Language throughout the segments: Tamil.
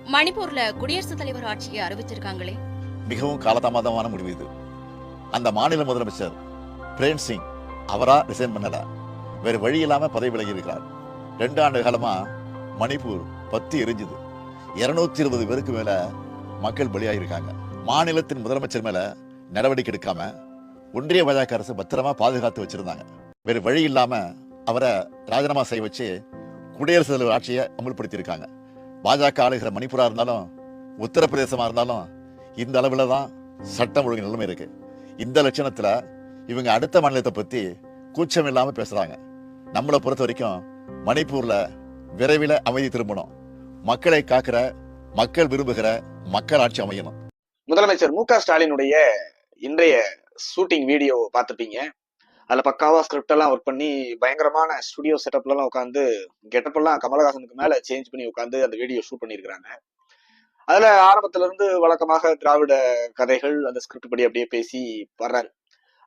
மணிப்பூர்ல குடியரசுத் தலைவர் ஆட்சியை அறிவிச்சிருக்காங்களே. மிகவும் காலதாமதமான முடிவு இது. அந்த மாநில முதலமைச்சர் பிரேம் சிங் அவரா ரிசைன் பண்ணல. வேறு வழி இல்லாம பதவி விலகி இருக்கிறார். ரெண்டு ஆண்டு காலமா மணிப்பூர் பத்தி எரிஞ்சுது. இருநூத்தி இருபது பேருக்கு மேல மக்கள் பலியாகிருக்காங்க மாநிலத்தின் முதலமைச்சர் மேல நடவடிக்கை எடுக்காம ஒன்றிய பாஜக அரசு பத்திரமா பாதுகாத்து வச்சிருந்தாங்க. வேற வழி இல்லாம அவரை ராஜினாமா செய்ய வச்சு குடியரசுத் தலைவர் ஆட்சியை அமல்படுத்தியிருக்காங்க. பாஜக ஆளுகிற மணிப்பூரா இருந்தாலும் உத்தரப்பிரதேசமா இருந்தாலும் இந்த அளவில் தான் சட்டம் ஒழுங்கு நிலைமை இருக்கு. இந்த லட்சணத்துல இவங்க அடுத்த மாநிலத்தை பத்தி கூச்சம் இல்லாம பேசுறாங்க. நம்மளை பொறுத்த வரைக்கும் மணிப்பூர்ல விரைவில் அமைதி திரும்பணும். மக்களை காக்கிற மக்கள் விரும்புகிற மக்கள் ஆட்சி அமையணும். முதலமைச்சர் மு க ஸ்டாலினுடைய இன்றைய ஷூட்டிங் வீடியோ பார்த்துப்பீங்க அதில் பக்காவா ஸ்கிரிப்ட் எல்லாம் ஒர்க் பண்ணி பயங்கரமான ஸ்டுடியோ செட்டப்லலாம் உட்காந்து கெட்டப்பெல்லாம் கமலஹாசனுக்கு மேலே சேஞ்ச் பண்ணி உட்காந்து அந்த வீடியோ ஷூட் பண்ணியிருக்கிறாங்க அதில் ஆரம்பத்துல இருந்து வழக்கமாக திராவிட கதைகள் அந்த ஸ்கிரிப்ட் படி அப்படியே பேசி வர்றாரு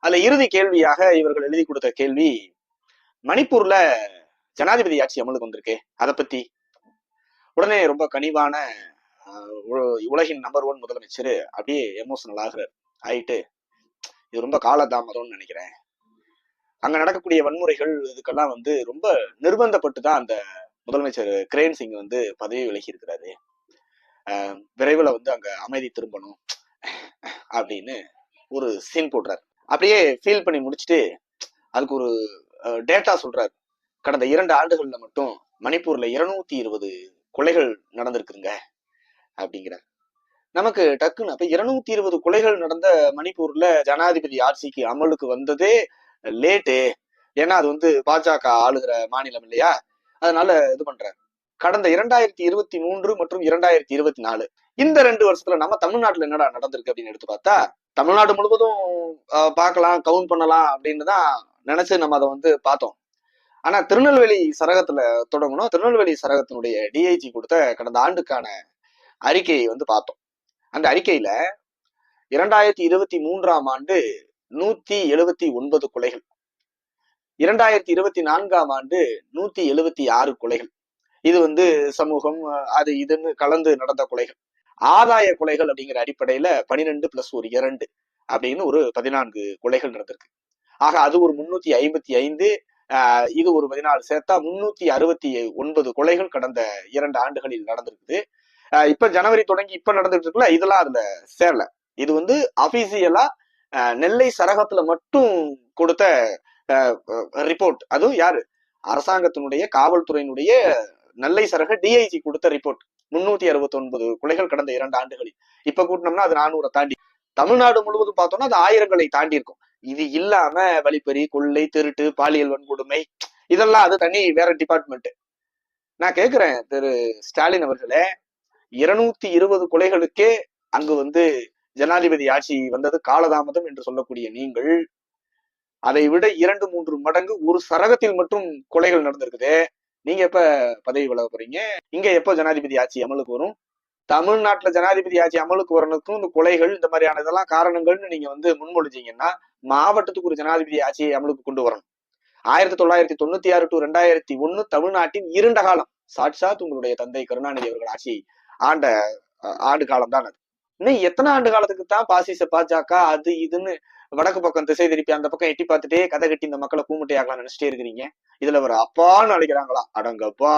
அதில் இறுதி கேள்வியாக இவர்கள் எழுதி கொடுத்த கேள்வி மணிப்பூரில் ஜனாதிபதி ஆட்சி அமலுக்கு வந்திருக்கு அதை பற்றி உடனே ரொம்ப கனிவான உலகின் நம்பர் ஒன் முதலமைச்சர் அப்படியே எமோஷனல் ஆகிறார். ஆயிட்டு இது ரொம்ப காலதாமதம்னு நினைக்கிறேன். அங்க நடக்கக்கூடிய வன்முறைகள் இதுக்கெல்லாம் வந்து ரொம்ப நிர்பந்தப்பட்டு தான் அந்த முதலமைச்சர் கிரேன் சிங் வந்து பதவி விலகி இருக்கிறாரு. விரைவில் வந்து அங்க அமைதி திரும்பணும் அப்படின்னு ஒரு சீன் போடுறாரு. அப்படியே ஃபீல் பண்ணி முடிச்சுட்டு அதுக்கு ஒரு டேட்டா சொல்றாரு. கடந்த இரண்டு ஆண்டுகள்ல மட்டும் மணிப்பூர்ல இருநூத்தி இருபது கொலைகள் நடந்திருக்குங்க அப்படிங்கிறார். நமக்கு டக்குன்னு அப்ப இருநூத்தி இருபது கொலைகள் நடந்த மணிப்பூர்ல ஜனாதிபதி ஆட்சிக்கு அமலுக்கு வந்ததே லேட்டு ஏன்னா அது வந்து பாஜக ஆளுகிற மாநிலம் இல்லையா? அதனால இது பண்றாரு. கடந்த இரண்டாயிரத்தி இருபத்தி மூன்று மற்றும் இரண்டாயிரத்தி இருபத்தி நாலு இந்த ரெண்டு வருஷத்துல நம்ம தமிழ்நாட்டுல என்னடா நடந்திருக்கு அப்படின்னு எடுத்து பார்த்தா தமிழ்நாடு முழுவதும் ஆஹ், பார்க்கலாம் கவுண்ட் பண்ணலாம் அப்படின்னு தான் நினைச்சு நம்ம அதை வந்து பார்த்தோம். ஆனா திருநெல்வேலி சரகத்துல தொடங்கணும். திருநெல்வேலி சரகத்தினுடைய டிஐஜி கொடுத்த கடந்த ஆண்டுக்கான அறிக்கையை வந்து பார்த்தோம். அந்த அறிக்கையில இரண்டாயிரத்தி இருபத்தி மூன்றாம் ஆண்டு நூத்தி எழுபத்தி ஒன்பது கொலைகள். இரண்டாயிரத்தி இருபத்தி நான்காம் ஆண்டு நூத்தி எழுபத்தி ஆறு கொலைகள். இது வந்து சமூகம் அது இதுன்னு கலந்து நடந்த கொலைகள். ஆதாய கொலைகள் அப்படிங்கிற அடிப்படையில பனிரெண்டு பிளஸ் ஒரு இரண்டு அப்படின்னு ஒரு பதினான்கு கொலைகள் நடந்திருக்கு. ஆக அது ஒரு முன்னூத்தி ஐம்பத்தி ஐந்து ஆஹ், இது ஒரு பதினாலு சேர்த்தா முன்னூத்தி அறுபத்தி ஒன்பது கொலைகள் கடந்த இரண்டு ஆண்டுகளில் நடந்திருக்குது. ஆஹ் இப்ப ஜனவரி தொடங்கி இப்ப நடந்துட்டு இருக்குல்ல இதெல்லாம் அதுல சேரல. இது வந்து அபிசியலா நெல்லை சரகத்துல மட்டும் கொடுத்த ரிப்போர்ட் அதுவும் யாரு? அரசாங்கத்தினுடைய காவல்துறையினுடைய நெல்லை சரக டிஐஜி கொடுத்த ரிப்போர்ட் முன்னூத்தி அறுபத்தி ஒன்பது கொலைகள் கடந்த இரண்டு ஆண்டுகளில். இப்ப கூட்டினோம்னா அது நானூறை தாண்டி. தமிழ்நாடு முழுவதும் பார்த்தோம்னா அது ஆயிரங்களை தாண்டி இருக்கும். இது இல்லாம வழிப்பறி கொள்ளை திருட்டு பாலியல் வன்கொடுமை இதெல்லாம் அது தனி வேற டிபார்ட்மெண்ட் நான் கேக்குறேன் திரு. ஸ்டாலின் அவர்களே இருநூத்தி இருபது கொலைகளுக்கே அங்கு வந்து ஜனாதிபதி ஆட்சி வந்தது காலதாமதம் என்று சொல்லக்கூடிய நீங்கள் அதை விட இரண்டு மூன்று மடங்கு ஒரு சரகத்தில் மட்டும் கொலைகள் நடந்திருக்குது. நீங்க எப்ப பதவி விலக போறீங்க? இங்க எப்போ ஜனாதிபதி ஆட்சி அமலுக்கு வரும்? தமிழ்நாட்டுல ஜனாதிபதி ஆட்சி அமலுக்கு வரணுக்கும் இந்த கொலைகள் இந்த மாதிரியான இதெல்லாம் காரணங்கள்னு நீங்க வந்து முன்மொழிஞ்சீங்கன்னா மாவட்டத்துக்கு ஒரு ஜனாதிபதி ஆட்சியை அமலுக்கு கொண்டு வரணும். ஆயிரத்தி தொள்ளாயிரத்தி தொண்ணூத்தி ஆறு டு ரெண்டாயிரத்தி ஒண்ணு தமிழ்நாட்டின் இருண்ட காலம். சாட்சாத் உங்களுடைய தந்தை கருணாநிதி அவர்கள் ஆட்சி ஆண்ட ஆண்டு காலம் தான் அது. இன்னும் எத்தனை ஆண்டு காலத்துக்கு தான் பாசிச பாஜக அது இதுன்னு வடக்கு பக்கம் திசை திருப்பி அந்த பக்கம் எட்டி பார்த்துட்டே கதை கட்டி இந்த மக்களை கூமுட்டையாகலாம் நினைச்சிட்டே இருக்கிறீங்க. இதுல ஒரு அப்பான்னு அழைக்கிறாங்களா? அடங்கப்பா!